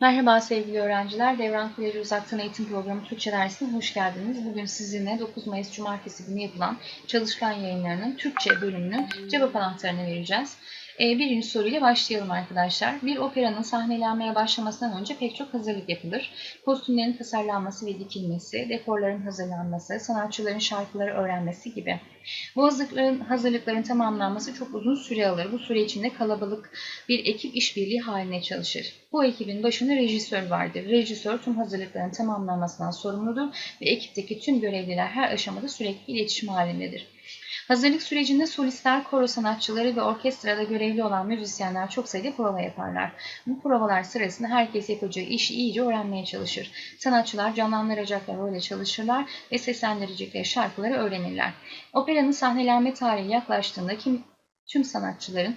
Merhaba sevgili öğrenciler. Devran Koleji Uzaktan Eğitim Programı Türkçe dersine hoş geldiniz. Bugün sizinle 9 Mayıs Cumartesi günü yapılan çalışkan yayınlarının Türkçe bölümünün cevap anahtarını vereceğiz. Ee, birinci soruyla başlayalım arkadaşlar. Bir operanın sahnelenmeye başlamasından önce pek çok hazırlık yapılır. Kostümlerin tasarlanması ve dikilmesi, dekorların hazırlanması, sanatçıların şarkıları öğrenmesi gibi. Bu hazırlıkların, hazırlıkların tamamlanması çok uzun süre alır. Bu süre içinde kalabalık bir ekip işbirliği haline çalışır. Bu ekibin başında rejisör vardır. Rejisör tüm hazırlıkların tamamlanmasından sorumludur ve ekipteki tüm görevliler her aşamada sürekli iletişim halindedir. Hazırlık sürecinde solistler, koro sanatçıları ve orkestrada görevli olan müzisyenler çok sayıda prova yaparlar. Bu provalar sırasında herkes yapacağı işi iyice öğrenmeye çalışır. Sanatçılar canlandıracaklar öyle çalışırlar ve seslendirecekleri şarkıları öğrenirler. Operanın sahnelenme tarihi yaklaştığında kim, tüm sanatçıların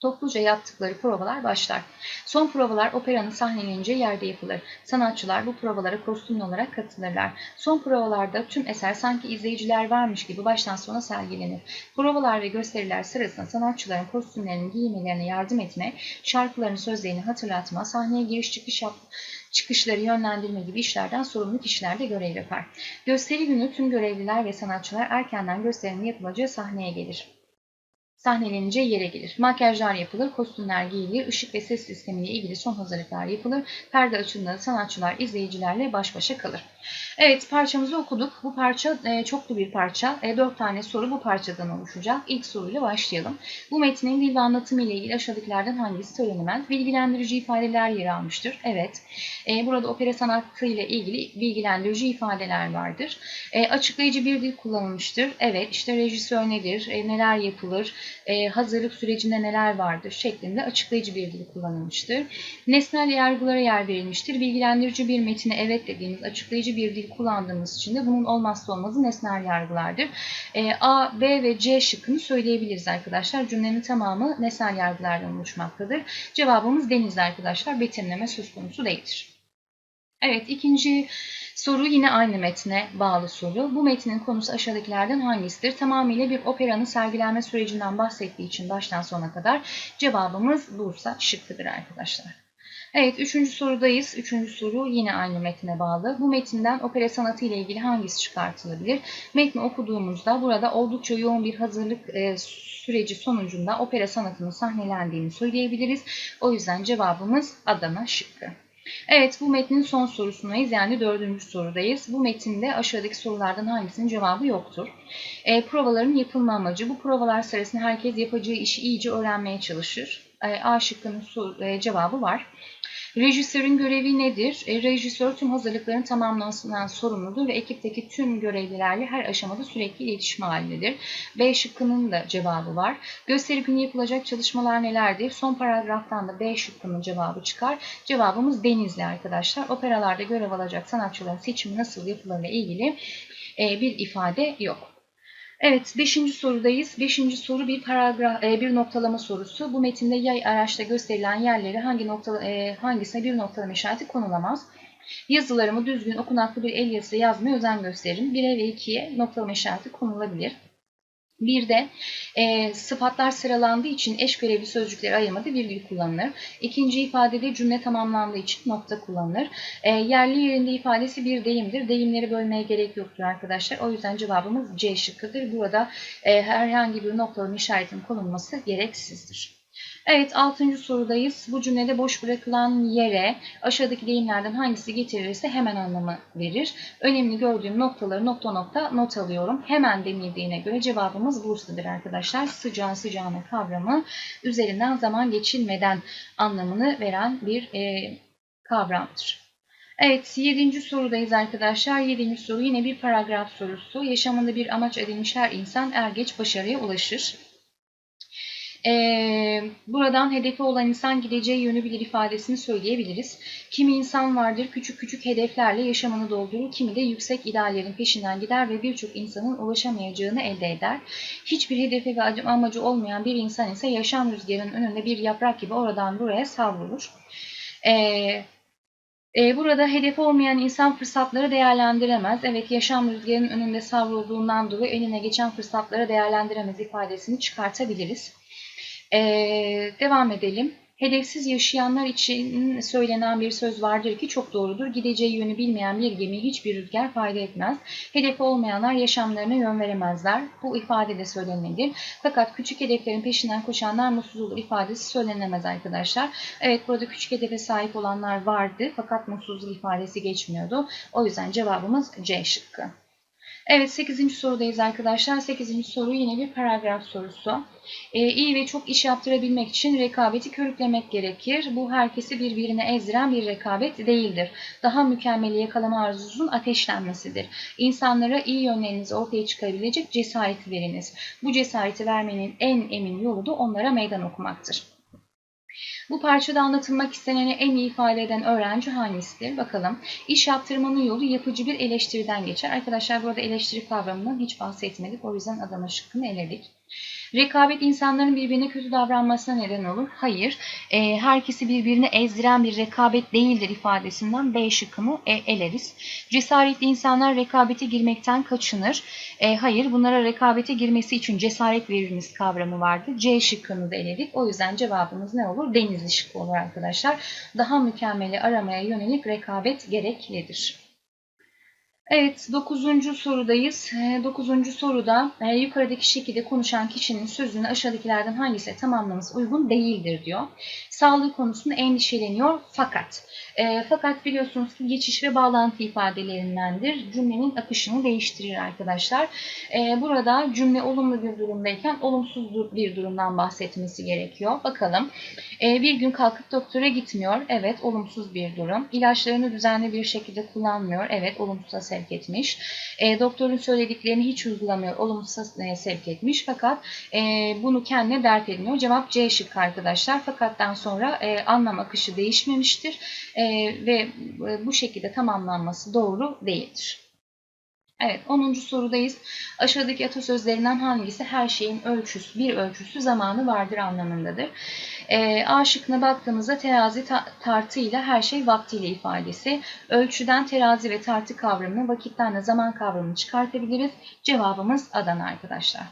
Topluca yaptıkları provalar başlar. Son provalar operanın sahneleneceği yerde yapılır. Sanatçılar bu provalara kostümlü olarak katılırlar. Son provalarda tüm eser sanki izleyiciler varmış gibi baştan sona sergilenir. Provalar ve gösteriler sırasında sanatçıların kostümlerinin giymelerine yardım etme, şarkıların sözlerini hatırlatma, sahneye giriş çıkış yap çıkışları yönlendirme gibi işlerden sorumlu kişiler de görev yapar. Gösteri günü tüm görevliler ve sanatçılar erkenden gösterinin yapılacağı sahneye gelir sahneleneceği yere gelir. Makyajlar yapılır, kostümler giyilir, ışık ve ses sistemiyle ilgili son hazırlıklar yapılır. Perde açıldığında sanatçılar izleyicilerle baş başa kalır. Evet parçamızı okuduk. Bu parça e, çoklu bir parça. E, dört tane soru bu parçadan oluşacak. İlk soruyla başlayalım. Bu metnin dil ve anlatımı ile ilgili aşağıdakilerden hangisi söylenemez? Bilgilendirici ifadeler yer almıştır. Evet. E, burada opera sanatı ile ilgili bilgilendirici ifadeler vardır. E, açıklayıcı bir dil kullanılmıştır. Evet. işte rejisör nedir? E, neler yapılır? e, hazırlık sürecinde neler vardır şeklinde açıklayıcı bir dil kullanılmıştır. Nesnel yargılara yer verilmiştir. Bilgilendirici bir metine evet dediğimiz açıklayıcı bir dil kullandığımız için de bunun olmazsa olmazı nesnel yargılardır. E, A, B ve C şıkkını söyleyebiliriz arkadaşlar. Cümlenin tamamı nesnel yargılardan oluşmaktadır. Cevabımız deniz arkadaşlar. Betimleme söz konusu değildir. Evet ikinci Soru yine aynı metne bağlı soru. Bu metnin konusu aşağıdakilerden hangisidir? Tamamıyla bir operanın sergilenme sürecinden bahsettiği için baştan sona kadar cevabımız Bursa şıkkıdır arkadaşlar. Evet, üçüncü sorudayız. Üçüncü soru yine aynı metne bağlı. Bu metinden opera sanatı ile ilgili hangisi çıkartılabilir? Metni okuduğumuzda burada oldukça yoğun bir hazırlık e, süreci sonucunda opera sanatının sahnelendiğini söyleyebiliriz. O yüzden cevabımız Adana şıkkı. Evet bu metnin son sorusundayız yani dördüncü sorudayız. Bu metinde aşağıdaki sorulardan hangisinin cevabı yoktur. E, provaların yapılma amacı. Bu provalar sırasında herkes yapacağı işi iyice öğrenmeye çalışır. E, A şıkkının e, cevabı var. Rejisörün görevi nedir? E, rejisör tüm hazırlıkların tamamlanmasından sorumludur ve ekipteki tüm görevlilerle her aşamada sürekli iletişim halindedir. B şıkkının da cevabı var. Gösteri günü yapılacak çalışmalar nelerdir? Son paragraftan da B şıkkının cevabı çıkar. Cevabımız Denizli arkadaşlar. Operalarda görev alacak sanatçıların seçimi nasıl yapılırla ilgili e, bir ifade yok. Evet, beşinci sorudayız. Beşinci soru bir paragraf, e, bir noktalama sorusu. Bu metinde yay araçta gösterilen yerleri hangi nokta, e, hangisine bir noktalama işareti konulamaz? Yazılarımı düzgün, okunaklı bir el yazısı yazmaya özen gösterin. 1'e ve 2'ye noktalama işareti konulabilir. Bir de e, sıfatlar sıralandığı için eş görevli sözcükleri ayırmada virgül kullanılır. İkinci ifadede cümle tamamlandığı için nokta kullanılır. E, yerli yerinde ifadesi bir deyimdir. Deyimleri bölmeye gerek yoktur arkadaşlar. O yüzden cevabımız C şıkkıdır. Burada e, herhangi bir noktalama işaretin konulması gereksizdir. Evet 6. sorudayız. Bu cümlede boş bırakılan yere aşağıdaki deyimlerden hangisi getirilirse hemen anlamı verir. Önemli gördüğüm noktaları nokta nokta not alıyorum. Hemen denildiğine göre cevabımız Bursa'dır arkadaşlar. Sıcağı sıcağına kavramı üzerinden zaman geçilmeden anlamını veren bir e, kavramdır. Evet, yedinci sorudayız arkadaşlar. Yedinci soru yine bir paragraf sorusu. Yaşamında bir amaç edinmiş her insan er geç başarıya ulaşır. Ee, buradan hedefi olan insan gideceği yönü bilir ifadesini söyleyebiliriz. Kimi insan vardır küçük küçük hedeflerle yaşamını doldurur, kimi de yüksek ideallerin peşinden gider ve birçok insanın ulaşamayacağını elde eder. Hiçbir hedefi ve amacı olmayan bir insan ise yaşam rüzgarının önünde bir yaprak gibi oradan buraya savrulur. Ee, e, burada hedef olmayan insan fırsatları değerlendiremez. Evet yaşam rüzgarının önünde savrulduğundan dolayı eline geçen fırsatları değerlendiremez ifadesini çıkartabiliriz. Ee, devam edelim. Hedefsiz yaşayanlar için söylenen bir söz vardır ki çok doğrudur. Gideceği yönü bilmeyen bir gemi hiçbir rüzgar fayda etmez. Hedefi olmayanlar yaşamlarına yön veremezler. Bu ifade de söylenir. Fakat küçük hedeflerin peşinden koşanlar mutsuz olur ifadesi söylenemez arkadaşlar. Evet burada küçük hedefe sahip olanlar vardı fakat mutsuzluk ifadesi geçmiyordu. O yüzden cevabımız C şıkkı. Evet 8. sorudayız arkadaşlar. 8. soru yine bir paragraf sorusu. Ee, iyi ve çok iş yaptırabilmek için rekabeti körüklemek gerekir. Bu herkesi birbirine ezdiren bir rekabet değildir. Daha mükemmeli yakalama arzunuzun ateşlenmesidir. İnsanlara iyi yönlerinizi ortaya çıkarabilecek cesareti veriniz. Bu cesareti vermenin en emin yolu da onlara meydan okumaktır. Bu parçada anlatılmak isteneni en iyi ifade eden öğrenci hangisidir? Bakalım. İş yaptırmanın yolu yapıcı bir eleştiriden geçer. Arkadaşlar burada eleştiri kavramından hiç bahsetmedik. O yüzden Adana şıkkını eledik. Rekabet insanların birbirine kötü davranmasına neden olur. Hayır. E, herkesi birbirine ezdiren bir rekabet değildir ifadesinden B şıkkını e, eleriz. Cesaretli insanlar rekabete girmekten kaçınır. E, hayır. Bunlara rekabete girmesi için cesaret veriniz kavramı vardı. C şıkkını da eledik. O yüzden cevabımız ne olur? Denizli şıkkı olur arkadaşlar. Daha mükemmeli aramaya yönelik rekabet gereklidir. Evet, dokuzuncu sorudayız. Ee, dokuzuncu soruda e, yukarıdaki şekilde konuşan kişinin sözünü aşağıdakilerden hangisi tamamlaması uygun değildir diyor. Sağlığı konusunda endişeleniyor fakat. E, fakat biliyorsunuz ki geçiş ve bağlantı ifadelerindendir. Cümlenin akışını değiştirir arkadaşlar. E, burada cümle olumlu bir durumdayken olumsuz bir durumdan bahsetmesi gerekiyor. Bakalım. E, bir gün kalkıp doktora gitmiyor. Evet, olumsuz bir durum. İlaçlarını düzenli bir şekilde kullanmıyor. Evet, olumsuza sevk etmiş. E, doktorun söylediklerini hiç uygulamıyor. Olumsuza e, sevk etmiş. Fakat e, bunu kendine dert edmiyor. Cevap C şık arkadaşlar. Fakattan sonra e, anlam akışı değişmemiştir. E, ve e, bu şekilde tamamlanması doğru değildir. Evet 10. sorudayız. Aşağıdaki atasözlerinden hangisi her şeyin ölçüsü, bir ölçüsü zamanı vardır anlamındadır. E, A şıkkına baktığımızda terazi ta tartıyla her şey vaktiyle ifadesi. Ölçüden terazi ve tartı kavramını, vakitten de zaman kavramını çıkartabiliriz. Cevabımız Adana arkadaşlar.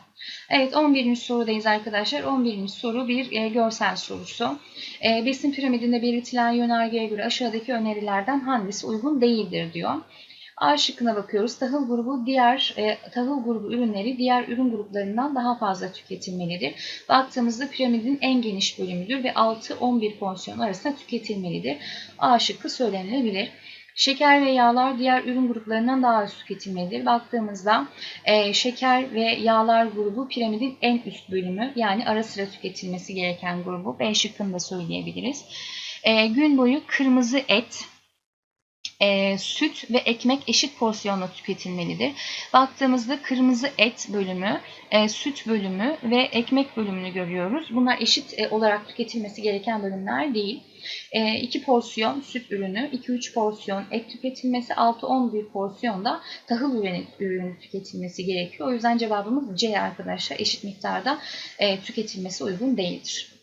Evet 11. sorudayız arkadaşlar. 11. soru bir e, görsel sorusu. E, besin piramidinde belirtilen yönergeye göre aşağıdaki önerilerden hangisi uygun değildir diyor. A şıkkına bakıyoruz. Tahıl grubu diğer e, tahıl grubu ürünleri diğer ürün gruplarından daha fazla tüketilmelidir. Baktığımızda piramidin en geniş bölümüdür ve 6-11 porsiyon arasında tüketilmelidir. A şıkkı söylenilebilir. Şeker ve yağlar diğer ürün gruplarından daha az tüketilmelidir. Baktığımızda e, şeker ve yağlar grubu piramidin en üst bölümü yani ara sıra tüketilmesi gereken grubu. B şıkkını da söyleyebiliriz. E, gün boyu kırmızı et, e, süt ve ekmek eşit porsiyonla tüketilmelidir. Baktığımızda kırmızı et bölümü, e, süt bölümü ve ekmek bölümünü görüyoruz. Bunlar eşit e, olarak tüketilmesi gereken bölümler değil. 2 e, porsiyon süt ürünü, 2-3 porsiyon et tüketilmesi, 6-11 porsiyon da tahıl ürünü, ürünü tüketilmesi gerekiyor. O yüzden cevabımız C arkadaşlar. Eşit miktarda e, tüketilmesi uygun değildir.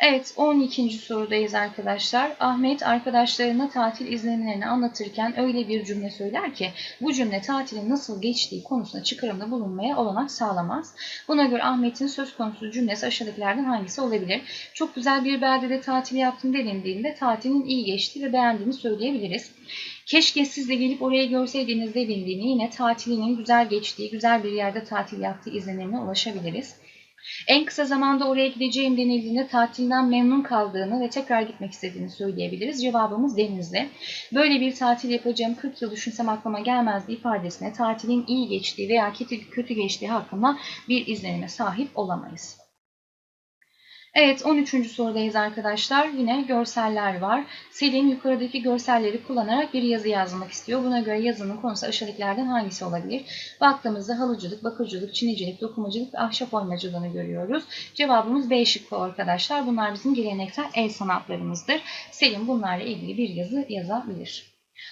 Evet 12. sorudayız arkadaşlar. Ahmet arkadaşlarına tatil izlenimlerini anlatırken öyle bir cümle söyler ki bu cümle tatilin nasıl geçtiği konusunda çıkarımda bulunmaya olanak sağlamaz. Buna göre Ahmet'in söz konusu cümlesi aşağıdakilerden hangisi olabilir? Çok güzel bir beldede tatil yaptım denildiğinde tatilin iyi geçtiği ve beğendiğini söyleyebiliriz. Keşke siz de gelip orayı görseydiniz denildiğini yine tatilinin güzel geçtiği, güzel bir yerde tatil yaptığı izlenimine ulaşabiliriz. En kısa zamanda oraya gideceğim denildiğinde tatilden memnun kaldığını ve tekrar gitmek istediğini söyleyebiliriz. Cevabımız Denizli. Böyle bir tatil yapacağım 40 yıl düşünsem aklıma gelmezdi ifadesine tatilin iyi geçtiği veya kötü, kötü geçtiği hakkında bir izlenime sahip olamayız. Evet 13. sorudayız arkadaşlar. Yine görseller var. Selim yukarıdaki görselleri kullanarak bir yazı yazmak istiyor. Buna göre yazının konusu aşağıdakilerden hangisi olabilir? Baktığımızda halıcılık, bakırcılık, çinicilik, dokumacılık ve ahşap oymacılığını görüyoruz. Cevabımız B şıkkı arkadaşlar. Bunlar bizim geleneksel el sanatlarımızdır. Selim bunlarla ilgili bir yazı yazabilir.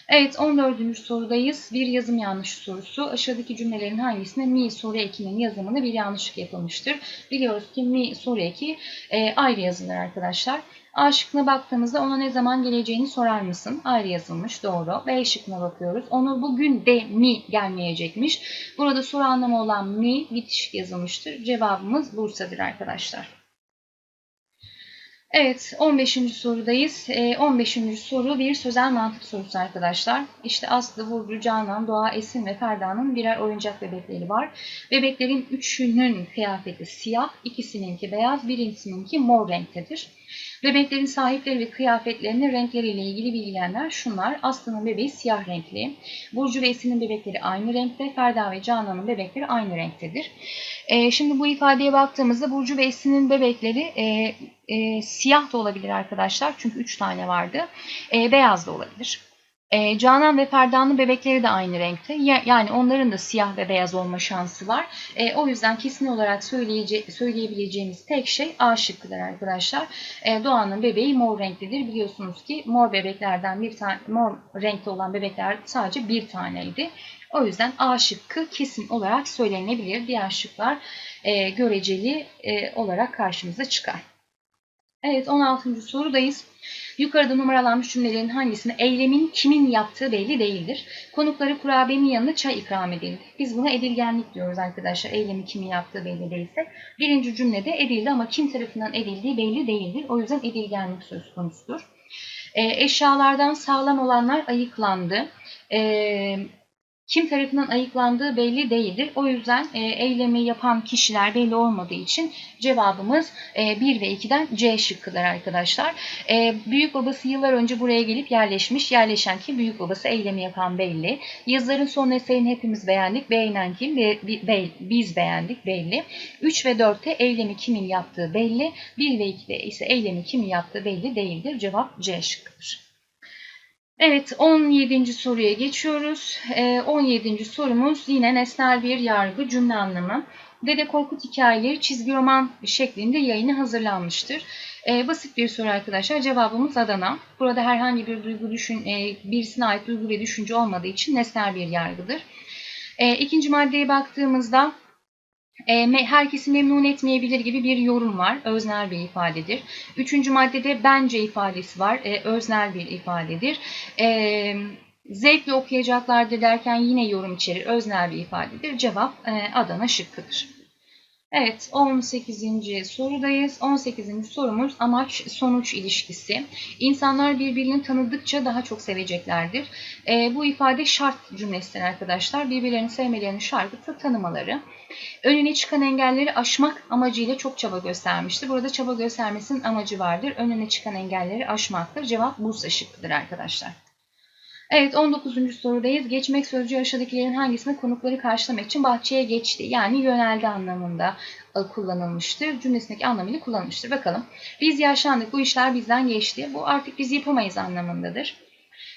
Evet 14. sorudayız. Bir yazım yanlış sorusu. Aşağıdaki cümlelerin hangisinde mi soru ekinin yazımında bir yanlışlık yapılmıştır? Biliyoruz ki mi soru eki e, ayrı yazılır arkadaşlar. A şıkkına baktığımızda ona ne zaman geleceğini sorar mısın? Ayrı yazılmış doğru. B şıkkına bakıyoruz. Onu bugün de mi gelmeyecekmiş. Burada soru anlamı olan mi bitişik yazılmıştır. Cevabımız Bursa'dır arkadaşlar. Evet, 15. sorudayız. Ee, 15. soru bir sözel mantık sorusu arkadaşlar. İşte Aslı, Burcu, Canan, Doğa, Esin ve Ferda'nın birer oyuncak bebekleri var. Bebeklerin üçünün kıyafeti siyah, ikisininki beyaz, birincisininki mor renktedir. Bebeklerin sahipleri ve kıyafetlerinin renkleriyle ilgili bilgilenler şunlar. Aslı'nın bebeği siyah renkli. Burcu ve Esin'in bebekleri aynı renkte. Ferda ve Canan'ın bebekleri aynı renktedir. Ee, şimdi bu ifadeye baktığımızda Burcu ve Esin'in bebekleri e, e, siyah da olabilir arkadaşlar. Çünkü 3 tane vardı. E, beyaz da olabilir. E, Canan ve Ferda'nın bebekleri de aynı renkte. Yani onların da siyah ve beyaz olma şansı var. E, o yüzden kesin olarak söyleyebileceğimiz tek şey A şıkkıdır arkadaşlar. E, Doğan'ın bebeği mor renklidir. Biliyorsunuz ki mor bebeklerden bir tane mor renkli olan bebekler sadece bir taneydi. O yüzden A şıkkı kesin olarak söylenebilir. Diğer şıklar e, göreceli e, olarak karşımıza çıkar. Evet 16. sorudayız. Yukarıda numaralanmış cümlelerin hangisinde eylemin kimin yaptığı belli değildir. Konukları kurabiyenin yanında çay ikram edildi. Biz buna edilgenlik diyoruz arkadaşlar. Eylemi kimin yaptığı belli değilse. Birinci cümlede edildi ama kim tarafından edildiği belli değildir. O yüzden edilgenlik söz konusudur. E, eşyalardan sağlam olanlar ayıklandı. E, kim tarafından ayıklandığı belli değildir. O yüzden e, eylemi yapan kişiler belli olmadığı için cevabımız e, 1 ve 2'den C şıkkıdır arkadaşlar. E, büyük babası yıllar önce buraya gelip yerleşmiş. Yerleşen kim? Büyük babası eylemi yapan belli. Yazıların son eserini hepimiz beğendik. Beğenen kim? Be, be, biz beğendik belli. 3 ve 4'te eylemi kimin yaptığı belli. 1 ve 2'de ise eylemi kimin yaptığı belli değildir. Cevap C şıkkıdır. Evet 17. soruya geçiyoruz. Ee, 17. sorumuz yine nesnel bir yargı cümle anlamı. Dede Korkut hikayeleri çizgi roman şeklinde yayını hazırlanmıştır. Ee, basit bir soru arkadaşlar. Cevabımız Adana. Burada herhangi bir duygu düşün, e, birisine ait duygu ve düşünce olmadığı için nesnel bir yargıdır. E, ikinci maddeye baktığımızda e, herkesi memnun etmeyebilir gibi bir yorum var. Öznel bir ifadedir. Üçüncü maddede bence ifadesi var. E, öznel bir ifadedir. E, zevkle okuyacaklardır derken yine yorum içerir. Öznel bir ifadedir. Cevap e, Adana şıkkıdır. Evet 18. sorudayız. 18. sorumuz amaç sonuç ilişkisi. İnsanlar birbirini tanıdıkça daha çok seveceklerdir. E, bu ifade şart cümlesidir arkadaşlar. Birbirlerini sevmelerini şartı tanımaları. Önüne çıkan engelleri aşmak amacıyla çok çaba göstermiştir. Burada çaba göstermesinin amacı vardır. Önüne çıkan engelleri aşmaktır. Cevap Bursa şıkkıdır arkadaşlar. Evet 19. sorudayız. Geçmek sözcüğü aşağıdakilerin hangisini konukları karşılamak için bahçeye geçti? Yani yöneldi anlamında e, kullanılmıştır. Cümlesindeki anlamıyla kullanılmıştır. Bakalım. Biz yaşlandık. Bu işler bizden geçti. Bu artık biz yapamayız anlamındadır.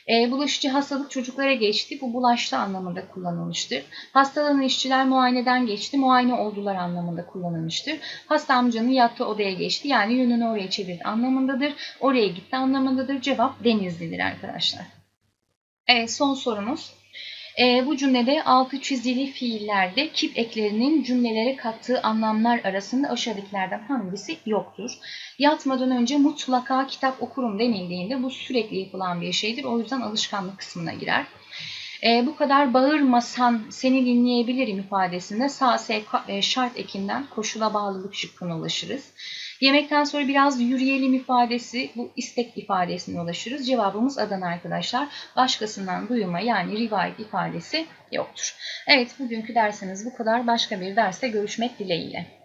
E, bulaşıcı hastalık çocuklara geçti. Bu bulaştı anlamında kullanılmıştır. Hastalanan işçiler muayeneden geçti. Muayene oldular anlamında kullanılmıştır. Hasta amcanın yattığı odaya geçti. Yani yönünü oraya çevirdi anlamındadır. Oraya gitti anlamındadır. Cevap Denizli'dir arkadaşlar. Evet son sorumuz. E, bu cümlede altı çizili fiillerde kip eklerinin cümlelere kattığı anlamlar arasında aşağıdakilerden hangisi yoktur? Yatmadan önce mutlaka kitap okurum denildiğinde bu sürekli yapılan bir şeydir. O yüzden alışkanlık kısmına girer. E, bu kadar bağırmasan seni dinleyebilirim ifadesinde sağ e, şart ekinden koşula bağlılık şıkkına ulaşırız. Yemekten sonra biraz yürüyelim ifadesi bu istek ifadesine ulaşırız. Cevabımız Adana arkadaşlar. Başkasından duyma yani rivayet ifadesi yoktur. Evet bugünkü dersimiz bu kadar. Başka bir derste görüşmek dileğiyle.